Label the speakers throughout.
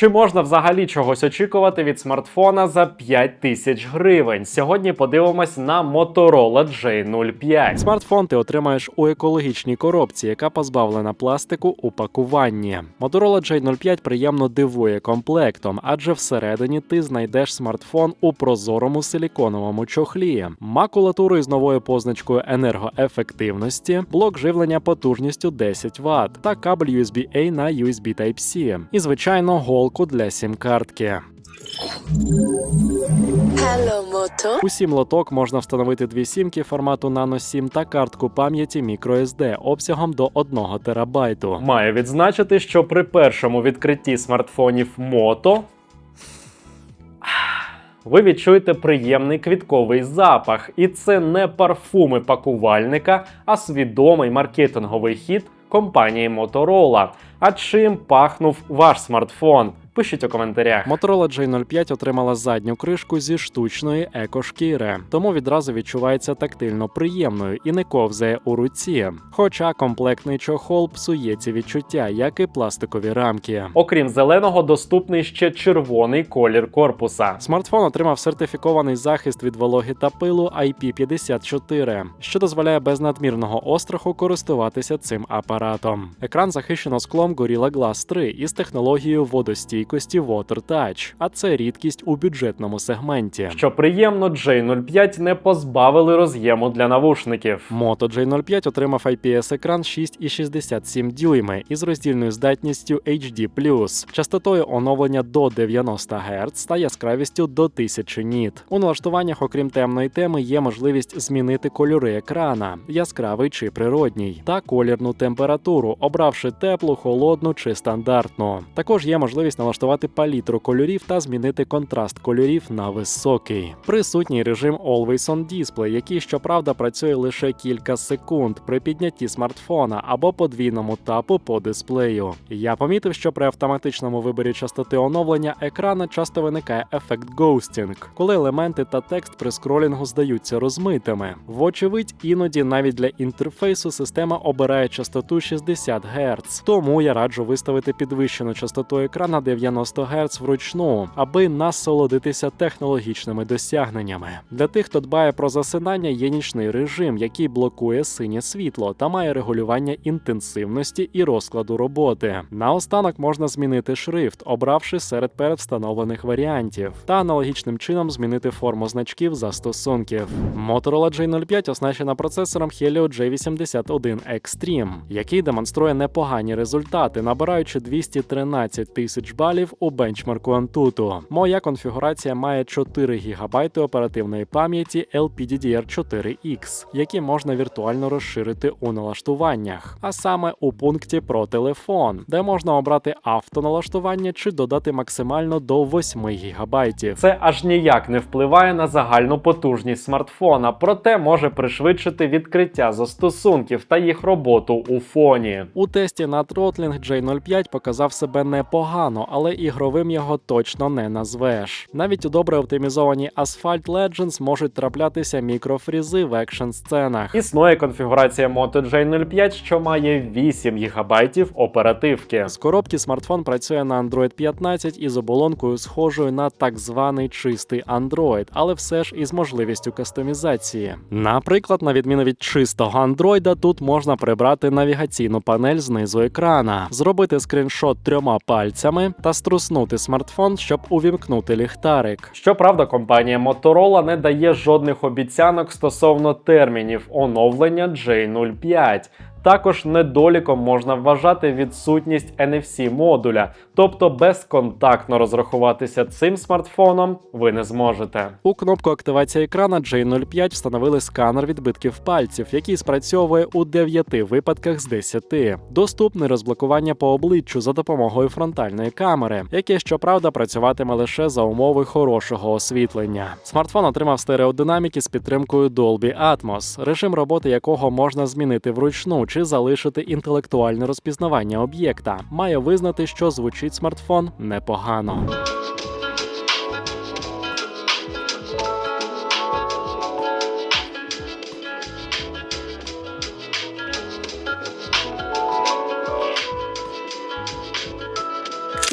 Speaker 1: Чи можна взагалі чогось очікувати від смартфона за 5 тисяч гривень? Сьогодні подивимось на Motorola J05. Смартфон ти отримаєш у екологічній коробці, яка позбавлена пластику у пакуванні. Motorola J05 приємно дивує комплектом, адже всередині ти знайдеш смартфон у прозорому силіконовому чохлі, макулатуру із новою позначкою енергоефективності, блок живлення потужністю 10 Вт та кабель USB-A на USB Type-C. І звичайно, голку для сім-картки.
Speaker 2: Hello, Moto.
Speaker 1: У сім лоток можна встановити дві сімки формату Nano 7 та картку пам'яті microSD обсягом до 1 терабайту. Маю відзначити, що при першому відкритті смартфонів Moto ви відчуєте приємний квітковий запах, і це не парфуми пакувальника, а свідомий маркетинговий хід компанії Motorola. А чим пахнув ваш смартфон? Пишіть у коментарях. Motorola J05 отримала задню кришку зі штучної екошкіри, тому відразу відчувається тактильно приємною і не ковзає у руці. Хоча комплектний чохол псує ці відчуття, як і пластикові рамки. Окрім зеленого, доступний ще червоний колір корпуса. Смартфон отримав сертифікований захист від вологи та пилу IP54, що дозволяє без надмірного остраху користуватися цим апаратом. Екран захищено склом Gorilla Glass 3 із технологією водостійкості Water Touch, а це рідкість у бюджетному сегменті. Що приємно, J05 не позбавили роз'єму для навушників. Moto J05 отримав IPS-екран 6,67 дюйми із роздільною здатністю HD+, частотою оновлення до 90 Гц та яскравістю до 1000 ніт. У налаштуваннях, окрім темної теми, є можливість змінити кольори екрана, яскравий чи природній, та колірну температуру, обравши теплу, холодну чи стандартну. Також є можливість налаштувати палітру кольорів та змінити контраст кольорів на високий. Присутній режим Always On Display, який, щоправда, працює лише кілька секунд при піднятті смартфона або подвійному тапу по дисплею. Я помітив, що при автоматичному виборі частоти оновлення екрана часто виникає ефект ghosting, коли елементи та текст при скролінгу здаються розмитими. Вочевидь, іноді навіть для інтерфейсу система обирає частоту 60 Гц. Тому я раджу виставити підвищену частоту екрана 90 Гц вручну, аби насолодитися технологічними досягненнями. Для тих, хто дбає про засинання, є нічний режим, який блокує синє світло та має регулювання інтенсивності і розкладу роботи. Наостанок можна змінити шрифт, обравши серед передвстановлених варіантів, та аналогічним чином змінити форму значків застосунків. Motorola J05 оснащена процесором Helio J81 Extreme, який демонструє непогані результати, набираючи 213 тисяч балів у бенчмарку Antutu. Моя конфігурація має 4 ГБ оперативної пам'яті LPDDR4X, які можна віртуально розширити у налаштуваннях, а саме у пункті про телефон, де можна обрати автоналаштування чи додати максимально до 8 ГБ. Це аж ніяк не впливає на загальну потужність смартфона, проте може пришвидшити відкриття застосунків та їх роботу у фоні. У тесті на Throttling J05 показав себе непогано, але ігровим його точно не назвеш. Навіть у добре оптимізованій Asphalt Legends можуть траплятися мікрофрізи в екшн сценах. Існує конфігурація Moto J05, що має 8 ГБ оперативки. З коробки смартфон працює на Android 15 із оболонкою схожою на так званий чистий Android, але все ж із можливістю кастомізації. Наприклад, на відміну від чистого Android, тут можна прибрати навігаційну панель знизу екрана, зробити скріншот трьома пальцями та струснути смартфон, щоб увімкнути ліхтарик. Щоправда, компанія Motorola не дає жодних обіцянок стосовно термінів оновлення J05. Також недоліком можна вважати відсутність NFC модуля, тобто безконтактно розрахуватися цим смартфоном ви не зможете. У кнопку активації екрана J05 встановили сканер відбитків пальців, який спрацьовує у 9 випадках з 10. Доступне розблокування по обличчю за допомогою фронтальної камери, яке щоправда працюватиме лише за умови хорошого освітлення. Смартфон отримав стереодинаміки з підтримкою Dolby Atmos, режим роботи якого можна змінити вручну чи залишити інтелектуальне розпізнавання об'єкта. Має визнати, що звучить смартфон непогано.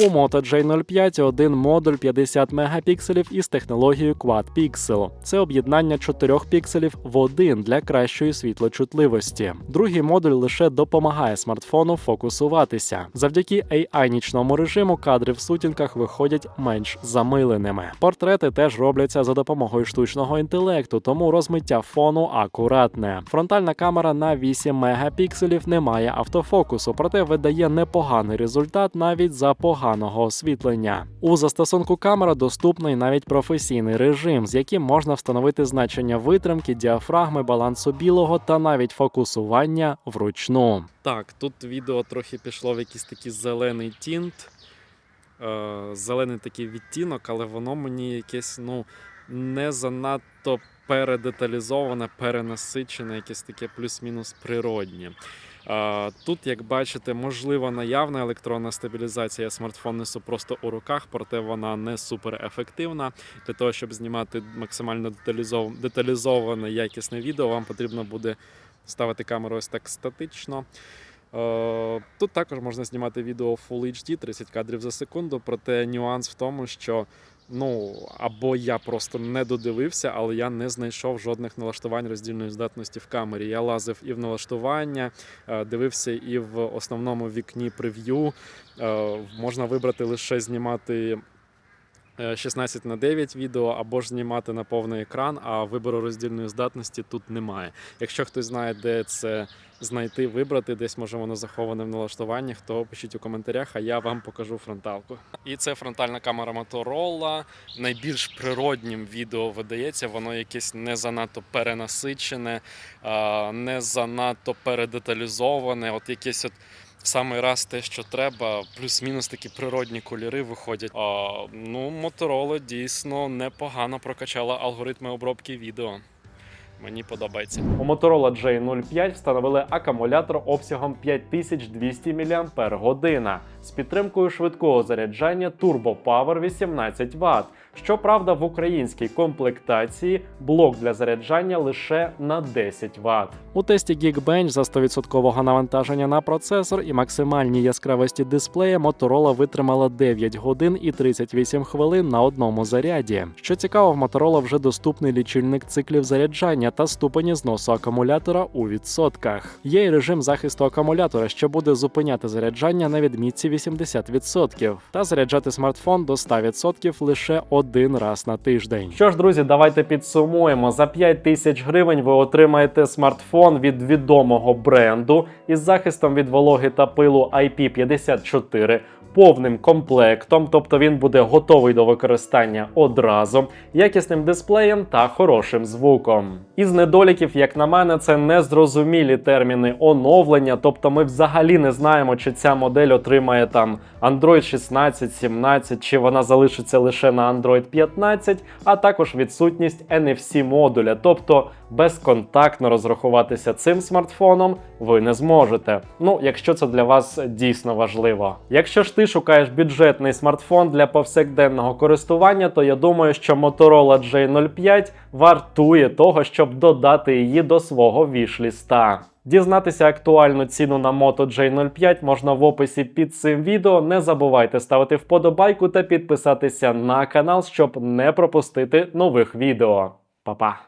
Speaker 3: У Moto J05 один модуль 50 мегапікселів із технологією Quad Pixel. Це об'єднання чотирьох пікселів в один для кращої світлочутливості. Другий модуль лише допомагає смартфону фокусуватися. Завдяки AI нічному режиму кадри в сутінках виходять менш замиленими. Портрети теж робляться за допомогою штучного інтелекту, тому розмиття фону акуратне. Фронтальна камера на 8 мегапікселів не має автофокусу, проте видає непоганий результат навіть за поганого освітлення. У застосунку камера доступний навіть професійний режим, з яким можна встановити значення витримки, діафрагми, балансу білого та навіть фокусування вручну. Так, тут відео трохи пішло в якийсь такий зелений тінт, е, зелений такий відтінок, але воно мені якесь ну не занадто передеталізоване, перенасичене, якесь таке плюс-мінус природнє. Тут, як бачите, можлива наявна електронна стабілізація. Я смартфон просто у руках, проте вона не супер ефективна. Для того, щоб знімати максимально деталізов... деталізоване якісне відео, вам потрібно буде ставити камеру ось так статично. Е, Тут також можна знімати відео Full HD 30 кадрів за секунду, проте нюанс в тому, що ну або я просто не додивився, але я не знайшов жодних налаштувань роздільної здатності в камері. Я лазив і в налаштування, е, дивився і в основному вікні прев'ю. Е, Можна вибрати лише знімати. Е, 16 на 9 відео або ж знімати на повний екран, а вибору роздільної здатності тут немає. Якщо хтось знає, де це знайти, вибрати, десь може воно заховане в налаштуваннях, то пишіть у коментарях, а я вам покажу фронталку. І це фронтальна камера Motorola. Найбільш природнім відео видається, воно якесь не занадто перенасичене, не занадто передеталізоване. От якесь от. В самий раз те, що треба, плюс-мінус такі природні кольори виходять. А, ну, Motorola дійсно непогано прокачала алгоритми обробки відео. Мені подобається. У Motorola J05 встановили акумулятор обсягом 5200 мАч з підтримкою швидкого заряджання Turbo Power 18 Вт. Щоправда, в українській комплектації блок для заряджання лише на 10 Вт. У тесті Geekbench за 100% навантаження на процесор і максимальній яскравості дисплея Motorola витримала 9 годин і 38 хвилин на одному заряді. Що цікаво, в Motorola вже доступний лічильник циклів заряджання та ступені зносу акумулятора у відсотках. Є й режим захисту акумулятора, що буде зупиняти заряджання на відмітці 80%, та заряджати смартфон до 100% лише один раз на тиждень. Що ж, друзі, давайте підсумуємо. За 5 тисяч гривень ви отримаєте смартфон від відомого бренду із захистом від вологи та пилу IP54. Повним комплектом, тобто він буде готовий до використання одразу, якісним дисплеєм та хорошим звуком. Із недоліків, як на мене, це незрозумілі терміни оновлення, тобто ми взагалі не знаємо, чи ця модель отримає там Android 16, 17, чи вона залишиться лише на Android 15, а також відсутність NFC модуля, тобто безконтактно розрахуватися цим смартфоном ви не зможете. Ну, якщо це для вас дійсно важливо. Якщо ж ти шукаєш бюджетний смартфон для повсякденного користування, то я думаю, що Motorola J05 вартує того, щоб додати її до свого вішліста. Дізнатися актуальну ціну на Moto J05 можна в описі під цим відео. Не забувайте ставити вподобайку та підписатися на канал, щоб не пропустити нових відео. Па-па!